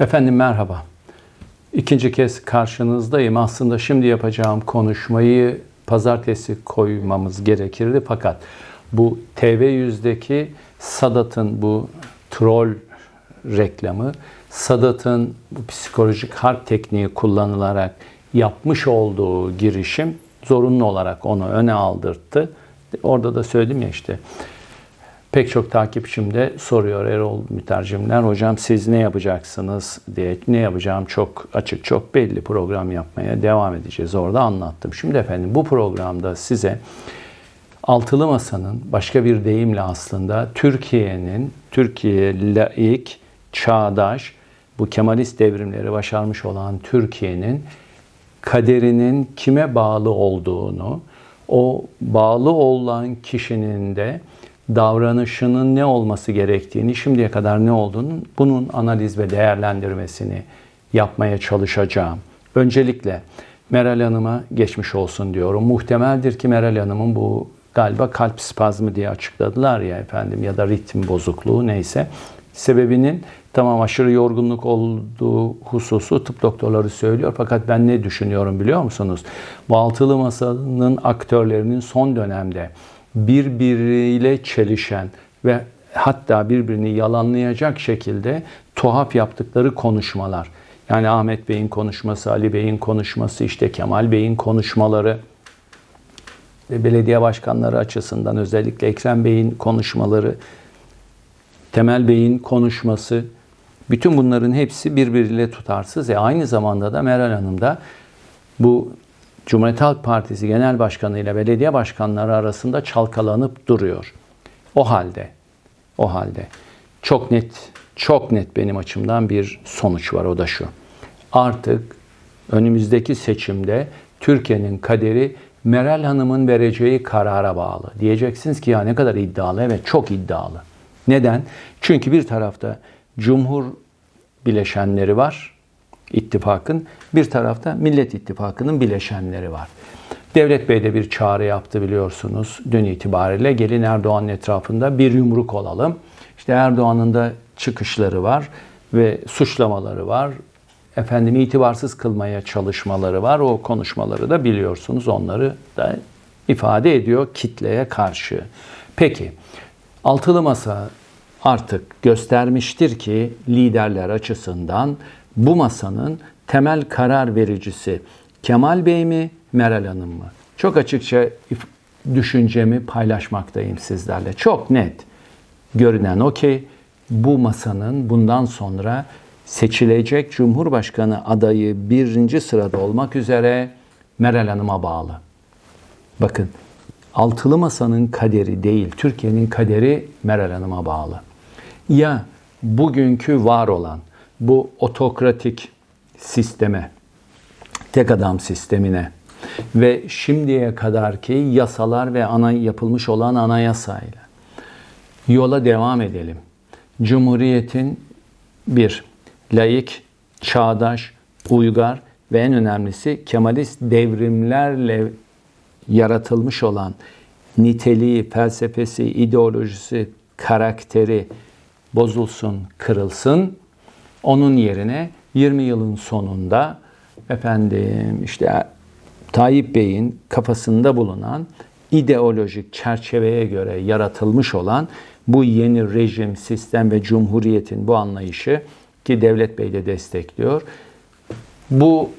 Efendim merhaba. İkinci kez karşınızdayım. Aslında şimdi yapacağım konuşmayı pazartesi koymamız gerekirdi fakat bu TV100'deki Sadat'ın bu troll reklamı, Sadat'ın bu psikolojik harp tekniği kullanılarak yapmış olduğu girişim zorunlu olarak onu öne aldırttı. Orada da söyledim ya işte Pek çok takipçim de soruyor Erol mütercimler. Hocam siz ne yapacaksınız diye. Ne yapacağım çok açık, çok belli program yapmaya devam edeceğiz. Orada anlattım. Şimdi efendim bu programda size Altılı Masa'nın başka bir deyimle aslında Türkiye'nin, Türkiye laik, çağdaş, bu Kemalist devrimleri başarmış olan Türkiye'nin kaderinin kime bağlı olduğunu, o bağlı olan kişinin de davranışının ne olması gerektiğini, şimdiye kadar ne olduğunu bunun analiz ve değerlendirmesini yapmaya çalışacağım. Öncelikle Meral Hanım'a geçmiş olsun diyorum. Muhtemeldir ki Meral Hanım'ın bu galiba kalp spazmı diye açıkladılar ya efendim ya da ritim bozukluğu neyse. Sebebinin tamam aşırı yorgunluk olduğu hususu tıp doktorları söylüyor. Fakat ben ne düşünüyorum biliyor musunuz? Bu altılı masanın aktörlerinin son dönemde birbiriyle çelişen ve hatta birbirini yalanlayacak şekilde tuhaf yaptıkları konuşmalar. Yani Ahmet Bey'in konuşması, Ali Bey'in konuşması, işte Kemal Bey'in konuşmaları ve belediye başkanları açısından özellikle Ekrem Bey'in konuşmaları, Temel Bey'in konuşması, bütün bunların hepsi birbiriyle tutarsız. E aynı zamanda da Meral Hanım da bu Cumhuriyet Halk Partisi Genel Başkanı ile belediye başkanları arasında çalkalanıp duruyor. O halde, o halde çok net, çok net benim açımdan bir sonuç var o da şu. Artık önümüzdeki seçimde Türkiye'nin kaderi Meral Hanım'ın vereceği karara bağlı. Diyeceksiniz ki ya ne kadar iddialı. Evet çok iddialı. Neden? Çünkü bir tarafta Cumhur bileşenleri var ittifakın. Bir tarafta Millet İttifakı'nın bileşenleri var. Devlet Bey de bir çağrı yaptı biliyorsunuz dün itibariyle. Gelin Erdoğan'ın etrafında bir yumruk olalım. İşte Erdoğan'ın da çıkışları var ve suçlamaları var. Efendim itibarsız kılmaya çalışmaları var. O konuşmaları da biliyorsunuz. Onları da ifade ediyor kitleye karşı. Peki altılı masa artık göstermiştir ki liderler açısından bu masanın temel karar vericisi Kemal Bey mi, Meral Hanım mı? Çok açıkça düşüncemi paylaşmaktayım sizlerle. Çok net. Görünen o ki bu masanın bundan sonra seçilecek Cumhurbaşkanı adayı birinci sırada olmak üzere Meral Hanım'a bağlı. Bakın altılı masanın kaderi değil, Türkiye'nin kaderi Meral Hanım'a bağlı. Ya bugünkü var olan bu otokratik sisteme, tek adam sistemine ve şimdiye kadarki yasalar ve ana yapılmış olan anayasayla yola devam edelim. Cumhuriyetin bir laik, çağdaş, uygar ve en önemlisi Kemalist devrimlerle yaratılmış olan niteliği, felsefesi, ideolojisi, karakteri bozulsun, kırılsın onun yerine 20 yılın sonunda efendim işte Tayyip Bey'in kafasında bulunan ideolojik çerçeveye göre yaratılmış olan bu yeni rejim, sistem ve cumhuriyetin bu anlayışı ki Devlet Bey de destekliyor. Bu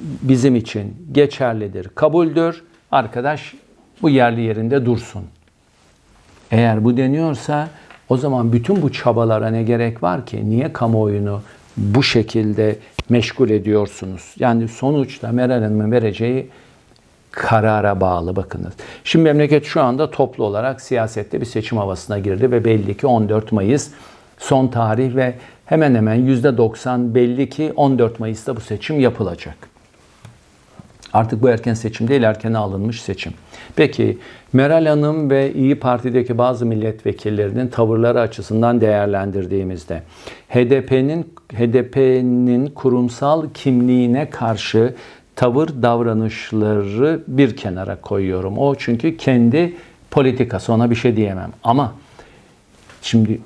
bizim için geçerlidir, kabuldür. Arkadaş bu yerli yerinde dursun. Eğer bu deniyorsa o zaman bütün bu çabalara ne gerek var ki? Niye kamuoyunu bu şekilde meşgul ediyorsunuz? Yani sonuçta Meral Hanım'ın vereceği karara bağlı bakınız. Şimdi memleket şu anda toplu olarak siyasette bir seçim havasına girdi ve belli ki 14 Mayıs son tarih ve hemen hemen %90 belli ki 14 Mayıs'ta bu seçim yapılacak. Artık bu erken seçim değil, erkene alınmış seçim. Peki Meral Hanım ve İyi Parti'deki bazı milletvekillerinin tavırları açısından değerlendirdiğimizde HDP'nin HDP'nin kurumsal kimliğine karşı tavır davranışları bir kenara koyuyorum. O çünkü kendi politikası ona bir şey diyemem. Ama şimdi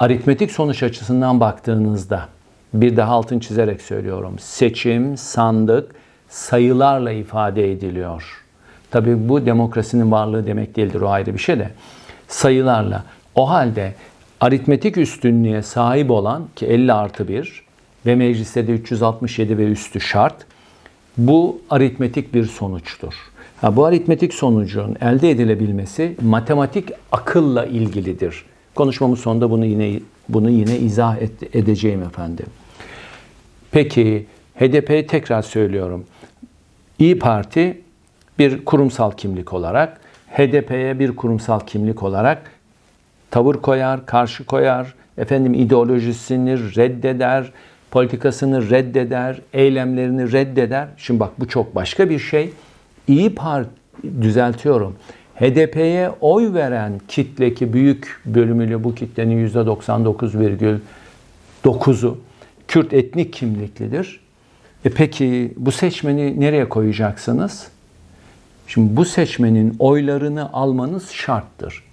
aritmetik sonuç açısından baktığınızda bir daha altın çizerek söylüyorum. Seçim, sandık sayılarla ifade ediliyor. Tabii bu demokrasinin varlığı demek değildir o ayrı bir şey de. Sayılarla. O halde aritmetik üstünlüğe sahip olan ki 50 artı 1 ve mecliste de 367 ve üstü şart. Bu aritmetik bir sonuçtur. Ha, bu aritmetik sonucun elde edilebilmesi matematik akılla ilgilidir. Konuşmamın sonunda bunu yine bunu yine izah et, edeceğim efendim. Peki HDP'ye tekrar söylüyorum. İyi Parti bir kurumsal kimlik olarak, HDP'ye bir kurumsal kimlik olarak tavır koyar, karşı koyar, efendim ideolojisini reddeder, politikasını reddeder, eylemlerini reddeder. Şimdi bak bu çok başka bir şey. İyi Parti düzeltiyorum. HDP'ye oy veren kitle ki büyük bölümüyle bu kitlenin %99,9'u Kürt etnik kimliklidir. E peki bu seçmeni nereye koyacaksınız? Şimdi bu seçmenin oylarını almanız şarttır.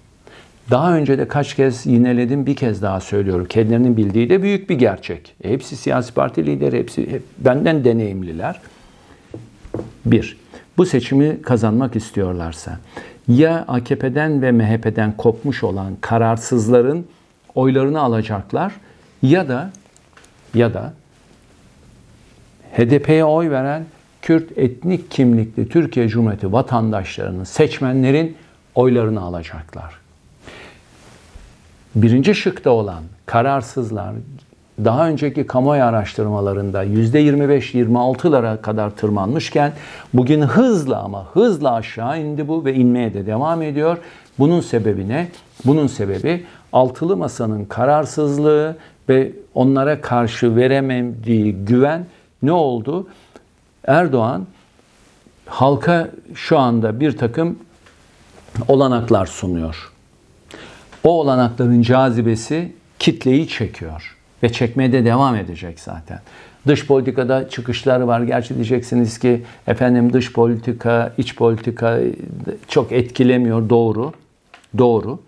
Daha önce de kaç kez yineledim bir kez daha söylüyorum. Kendilerinin bildiği de büyük bir gerçek. E hepsi siyasi parti lideri, hepsi hep benden deneyimliler. Bir, bu seçimi kazanmak istiyorlarsa ya AKP'den ve MHP'den kopmuş olan kararsızların oylarını alacaklar ya da ya da HDP'ye oy veren Kürt etnik kimlikli Türkiye Cumhuriyeti vatandaşlarının, seçmenlerin oylarını alacaklar. Birinci şıkta olan kararsızlar daha önceki kamuoyu araştırmalarında %25-26'lara kadar tırmanmışken bugün hızla ama hızla aşağı indi bu ve inmeye de devam ediyor. Bunun sebebi ne? Bunun sebebi altılı masanın kararsızlığı ve onlara karşı veremediği güven ne oldu? Erdoğan halka şu anda bir takım olanaklar sunuyor. O olanakların cazibesi kitleyi çekiyor ve çekmeye de devam edecek zaten. Dış politikada çıkışları var. Gerçi diyeceksiniz ki efendim dış politika, iç politika çok etkilemiyor. Doğru. Doğru.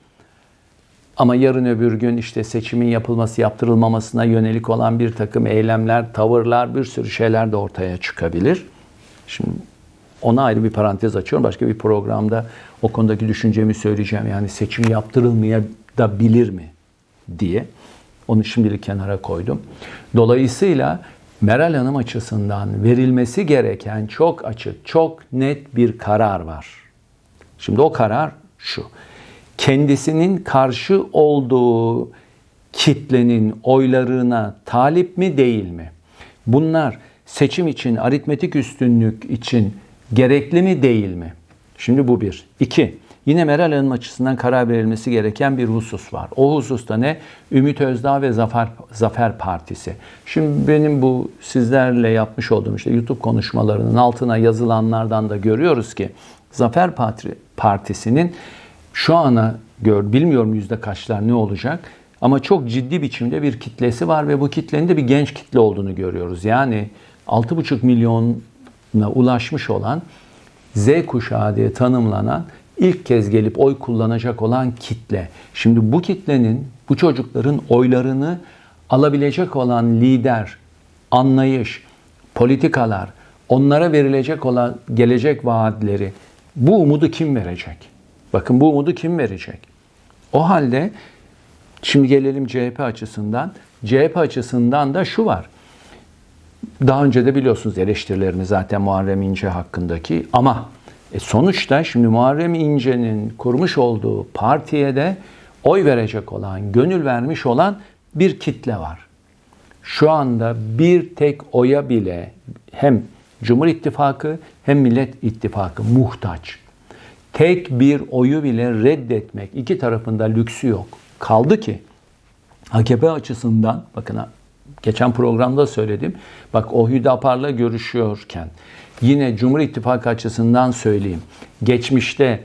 Ama yarın öbür gün işte seçimin yapılması, yaptırılmamasına yönelik olan bir takım eylemler, tavırlar, bir sürü şeyler de ortaya çıkabilir. Şimdi ona ayrı bir parantez açıyorum. Başka bir programda o konudaki düşüncemi söyleyeceğim. Yani seçim yaptırılmayabilir mi diye. Onu şimdilik kenara koydum. Dolayısıyla Meral Hanım açısından verilmesi gereken çok açık, çok net bir karar var. Şimdi o karar şu kendisinin karşı olduğu kitlenin oylarına talip mi değil mi? Bunlar seçim için, aritmetik üstünlük için gerekli mi değil mi? Şimdi bu bir. İki, yine Meral Hanım açısından karar verilmesi gereken bir husus var. O hususta ne? Ümit Özdağ ve Zafer, Zafer Partisi. Şimdi benim bu sizlerle yapmış olduğum işte YouTube konuşmalarının altına yazılanlardan da görüyoruz ki Zafer Partisi'nin şu ana gör, bilmiyorum yüzde kaçlar ne olacak ama çok ciddi biçimde bir kitlesi var ve bu kitlenin de bir genç kitle olduğunu görüyoruz. Yani 6,5 milyona ulaşmış olan Z kuşağı diye tanımlanan ilk kez gelip oy kullanacak olan kitle. Şimdi bu kitlenin, bu çocukların oylarını alabilecek olan lider, anlayış, politikalar, onlara verilecek olan gelecek vaatleri bu umudu kim verecek? Bakın bu umudu kim verecek? O halde şimdi gelelim CHP açısından. CHP açısından da şu var. Daha önce de biliyorsunuz eleştirilerini zaten Muharrem İnce hakkındaki ama e sonuçta şimdi Muharrem İnce'nin kurmuş olduğu partiye de oy verecek olan, gönül vermiş olan bir kitle var. Şu anda bir tek oya bile hem Cumhur İttifakı hem Millet İttifakı muhtaç tek bir oyu bile reddetmek iki tarafında lüksü yok. Kaldı ki AKP açısından bakın geçen programda söyledim. Bak o Hüdapar'la görüşüyorken yine Cumhur İttifakı açısından söyleyeyim. Geçmişte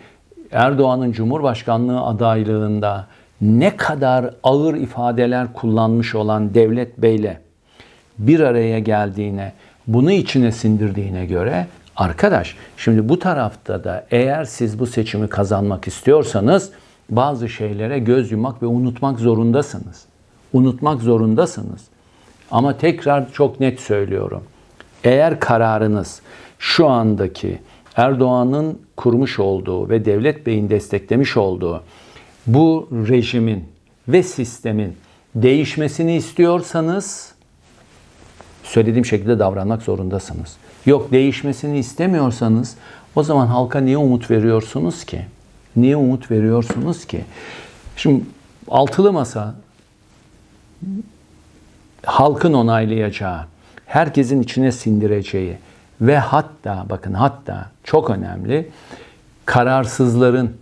Erdoğan'ın Cumhurbaşkanlığı adaylığında ne kadar ağır ifadeler kullanmış olan Devlet Bey'le bir araya geldiğine, bunu içine sindirdiğine göre Arkadaş şimdi bu tarafta da eğer siz bu seçimi kazanmak istiyorsanız bazı şeylere göz yumak ve unutmak zorundasınız. unutmak zorundasınız. Ama tekrar çok net söylüyorum. Eğer kararınız şu andaki Erdoğan'ın kurmuş olduğu ve Devlet Bey'in desteklemiş olduğu bu rejimin ve sistemin değişmesini istiyorsanız söylediğim şekilde davranmak zorundasınız. Yok değişmesini istemiyorsanız o zaman halka niye umut veriyorsunuz ki? Niye umut veriyorsunuz ki? Şimdi altılı masa halkın onaylayacağı, herkesin içine sindireceği ve hatta bakın hatta çok önemli kararsızların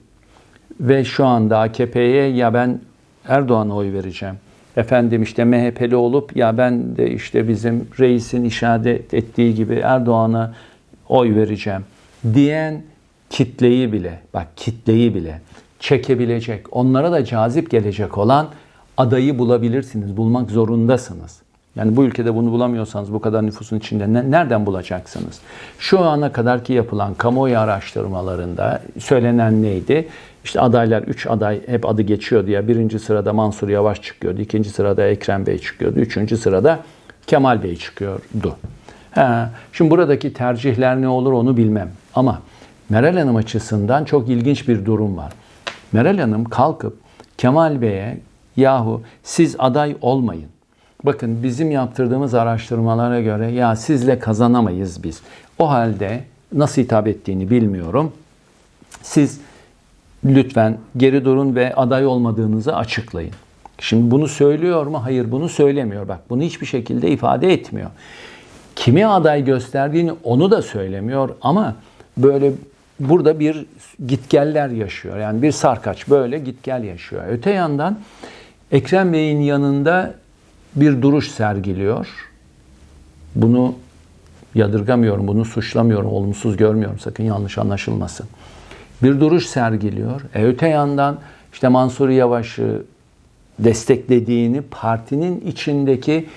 ve şu anda AKP'ye ya ben Erdoğan'a oy vereceğim. Efendim işte MHP'li olup ya ben de işte bizim reisin işaret ettiği gibi Erdoğan'a oy vereceğim diyen kitleyi bile bak kitleyi bile çekebilecek, onlara da cazip gelecek olan adayı bulabilirsiniz, bulmak zorundasınız. Yani bu ülkede bunu bulamıyorsanız bu kadar nüfusun içinde ne, nereden bulacaksınız? Şu ana kadarki yapılan kamuoyu araştırmalarında söylenen neydi? İşte adaylar 3 aday hep adı geçiyordu ya. Birinci sırada Mansur Yavaş çıkıyordu. ikinci sırada Ekrem Bey çıkıyordu. Üçüncü sırada Kemal Bey çıkıyordu. Ha, şimdi buradaki tercihler ne olur onu bilmem. Ama Meral Hanım açısından çok ilginç bir durum var. Meral Hanım kalkıp Kemal Bey'e yahu siz aday olmayın. Bakın bizim yaptırdığımız araştırmalara göre ya sizle kazanamayız biz. O halde nasıl hitap ettiğini bilmiyorum. Siz lütfen geri durun ve aday olmadığınızı açıklayın. Şimdi bunu söylüyor mu? Hayır bunu söylemiyor. Bak bunu hiçbir şekilde ifade etmiyor. Kimi aday gösterdiğini onu da söylemiyor ama böyle burada bir gitgeller yaşıyor. Yani bir sarkaç böyle gitgel yaşıyor. Öte yandan Ekrem Bey'in yanında bir duruş sergiliyor. Bunu yadırgamıyorum, bunu suçlamıyorum, olumsuz görmüyorum. Sakın yanlış anlaşılmasın. Bir duruş sergiliyor. E öte yandan işte Mansur Yavaş'ı desteklediğini partinin içindeki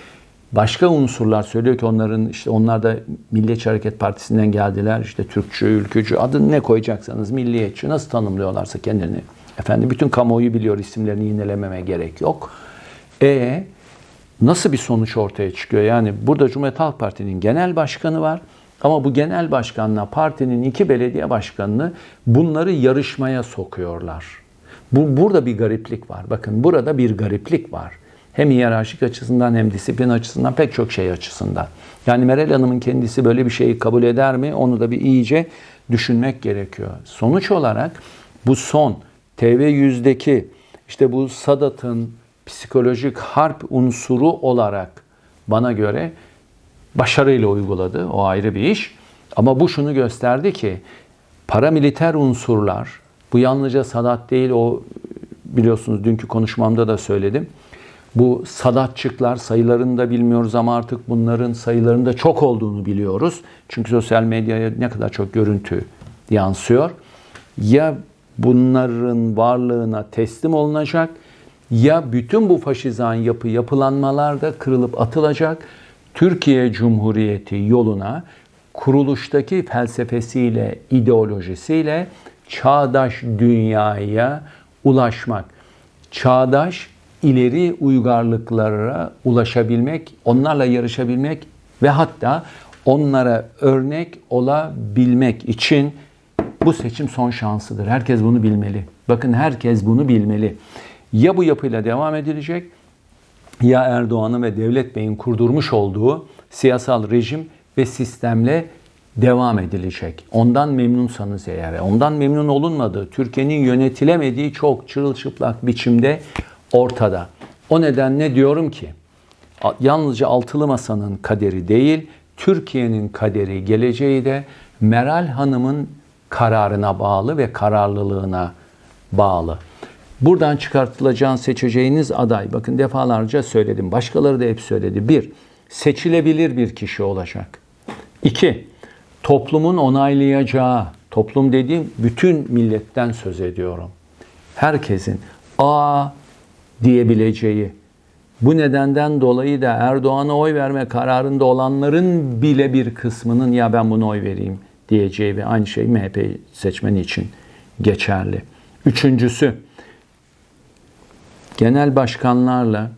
başka unsurlar söylüyor ki onların işte onlar da Milliyetçi Hareket Partisi'nden geldiler. İşte Türkçü, ülkücü adını ne koyacaksanız milliyetçi nasıl tanımlıyorlarsa kendini. Efendim bütün kamuoyu biliyor isimlerini yinelememe gerek yok. E nasıl bir sonuç ortaya çıkıyor? Yani burada Cumhuriyet Halk Parti'nin genel başkanı var. Ama bu genel başkanla partinin iki belediye başkanını bunları yarışmaya sokuyorlar. Bu, burada bir gariplik var. Bakın burada bir gariplik var. Hem hiyerarşik açısından hem disiplin açısından pek çok şey açısından. Yani Meral Hanım'ın kendisi böyle bir şeyi kabul eder mi? Onu da bir iyice düşünmek gerekiyor. Sonuç olarak bu son TV100'deki işte bu Sadat'ın psikolojik harp unsuru olarak bana göre başarıyla uyguladı. O ayrı bir iş. Ama bu şunu gösterdi ki paramiliter unsurlar, bu yalnızca Sadat değil o biliyorsunuz dünkü konuşmamda da söyledim. Bu Sadatçıklar sayılarını da bilmiyoruz ama artık bunların sayılarında çok olduğunu biliyoruz. Çünkü sosyal medyaya ne kadar çok görüntü yansıyor. Ya bunların varlığına teslim olunacak ya bütün bu faşizan yapı yapılanmalar da kırılıp atılacak. Türkiye Cumhuriyeti yoluna kuruluştaki felsefesiyle, ideolojisiyle çağdaş dünyaya ulaşmak. Çağdaş ileri uygarlıklara ulaşabilmek, onlarla yarışabilmek ve hatta onlara örnek olabilmek için bu seçim son şansıdır. Herkes bunu bilmeli. Bakın herkes bunu bilmeli. Ya bu yapıyla devam edilecek ya Erdoğan'ın ve Devlet Bey'in kurdurmuş olduğu siyasal rejim ve sistemle devam edilecek. Ondan memnunsanız eğer, ondan memnun olunmadığı, Türkiye'nin yönetilemediği çok çırılçıplak biçimde ortada. O nedenle diyorum ki yalnızca altılı masanın kaderi değil, Türkiye'nin kaderi, geleceği de Meral Hanım'ın kararına bağlı ve kararlılığına bağlı. Buradan çıkartılacağın seçeceğiniz aday, bakın defalarca söyledim, başkaları da hep söyledi. Bir, seçilebilir bir kişi olacak. İki, toplumun onaylayacağı, toplum dediğim bütün milletten söz ediyorum. Herkesin a diyebileceği, bu nedenden dolayı da Erdoğan'a oy verme kararında olanların bile bir kısmının ya ben bunu oy vereyim diyeceği ve aynı şey MHP seçmeni için geçerli. Üçüncüsü, genel başkanlarla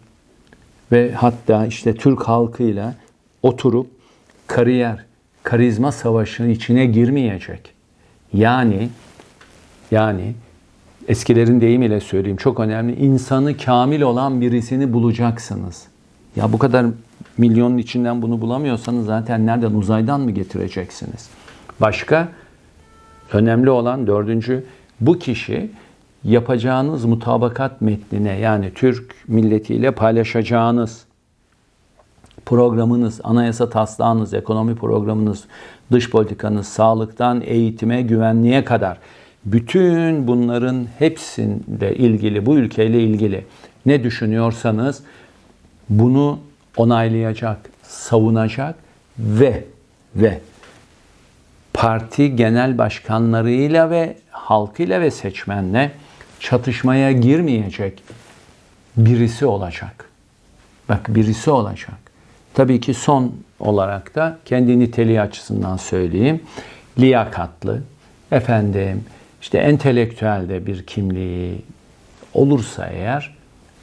ve hatta işte Türk halkıyla oturup kariyer, karizma savaşının içine girmeyecek. Yani yani eskilerin deyimiyle söyleyeyim çok önemli. insanı kamil olan birisini bulacaksınız. Ya bu kadar milyonun içinden bunu bulamıyorsanız zaten nereden uzaydan mı getireceksiniz? Başka önemli olan dördüncü bu kişi yapacağınız mutabakat metnine yani Türk milletiyle paylaşacağınız programınız, anayasa taslağınız, ekonomi programınız, dış politikanız, sağlıktan eğitime, güvenliğe kadar bütün bunların hepsinde ilgili, bu ülkeyle ilgili ne düşünüyorsanız bunu onaylayacak, savunacak ve ve parti genel başkanlarıyla ve halkıyla ve seçmenle çatışmaya girmeyecek birisi olacak. Bak birisi olacak. Tabii ki son olarak da kendi niteliği açısından söyleyeyim. Liyakatlı, efendim işte entelektüel de bir kimliği olursa eğer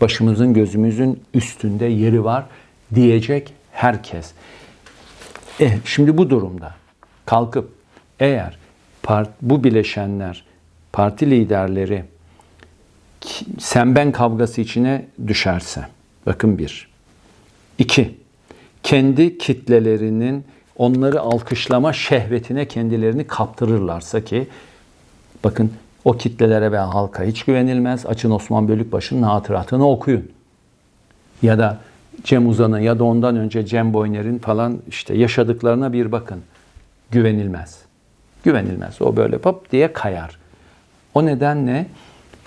başımızın gözümüzün üstünde yeri var diyecek herkes. Eh, şimdi bu durumda kalkıp eğer part, bu bileşenler, parti liderleri sen ben kavgası içine düşerse, bakın bir. iki kendi kitlelerinin onları alkışlama şehvetine kendilerini kaptırırlarsa ki bakın o kitlelere ve halka hiç güvenilmez. Açın Osman Bölükbaşı'nın hatıratını okuyun. Ya da Cem Uzan'ın ya da ondan önce Cem Boyner'in falan işte yaşadıklarına bir bakın. Güvenilmez. Güvenilmez. O böyle pop diye kayar. O nedenle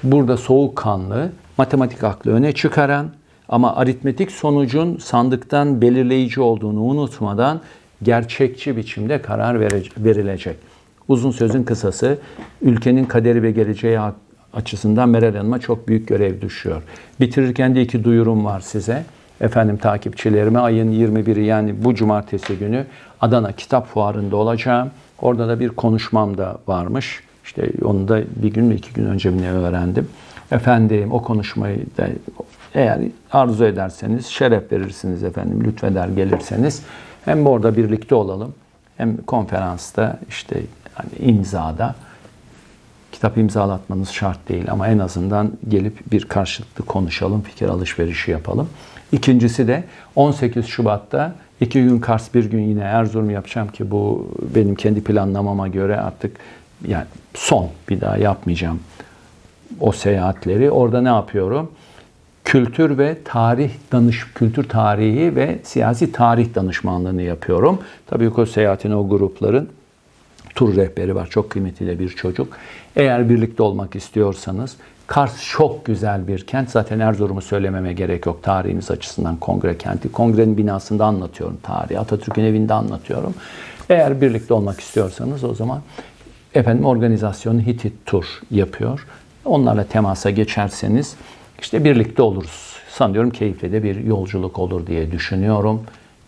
burada soğukkanlı, matematik aklı öne çıkaran ama aritmetik sonucun sandıktan belirleyici olduğunu unutmadan gerçekçi biçimde karar verilecek. Uzun sözün kısası ülkenin kaderi ve geleceği açısından Meral Hanım'a çok büyük görev düşüyor. Bitirirken de iki duyurum var size. Efendim takipçilerime ayın 21'i yani bu cumartesi günü Adana Kitap Fuarı'nda olacağım. Orada da bir konuşmam da varmış. İşte onu da bir gün iki gün önce mi öğrendim. Efendim o konuşmayı da eğer arzu ederseniz şeref verirsiniz efendim lütfeder gelirseniz hem orada birlikte olalım hem konferansta işte hani imzada kitap imzalatmanız şart değil ama en azından gelip bir karşılıklı konuşalım, fikir alışverişi yapalım. İkincisi de 18 Şubat'ta iki gün Kars bir gün yine Erzurum yapacağım ki bu benim kendi planlamama göre artık yani son bir daha yapmayacağım o seyahatleri. Orada ne yapıyorum? Kültür ve tarih danış kültür tarihi ve siyasi tarih danışmanlığını yapıyorum. Tabii ki o seyahatin o grupların tur rehberi var. Çok kıymetli bir çocuk. Eğer birlikte olmak istiyorsanız Kars çok güzel bir kent. Zaten Erzurum'u söylememe gerek yok. Tarihimiz açısından kongre kenti. Kongrenin binasında anlatıyorum tarihi. Atatürk'ün evinde anlatıyorum. Eğer birlikte olmak istiyorsanız o zaman efendim organizasyonu Hitit Tur yapıyor. Onlarla temasa geçerseniz işte birlikte oluruz. Sanıyorum keyifli de bir yolculuk olur diye düşünüyorum.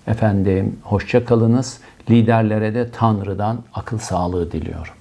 Efendim hoşça kalınız. Liderlere de Tanrı'dan akıl sağlığı diliyorum.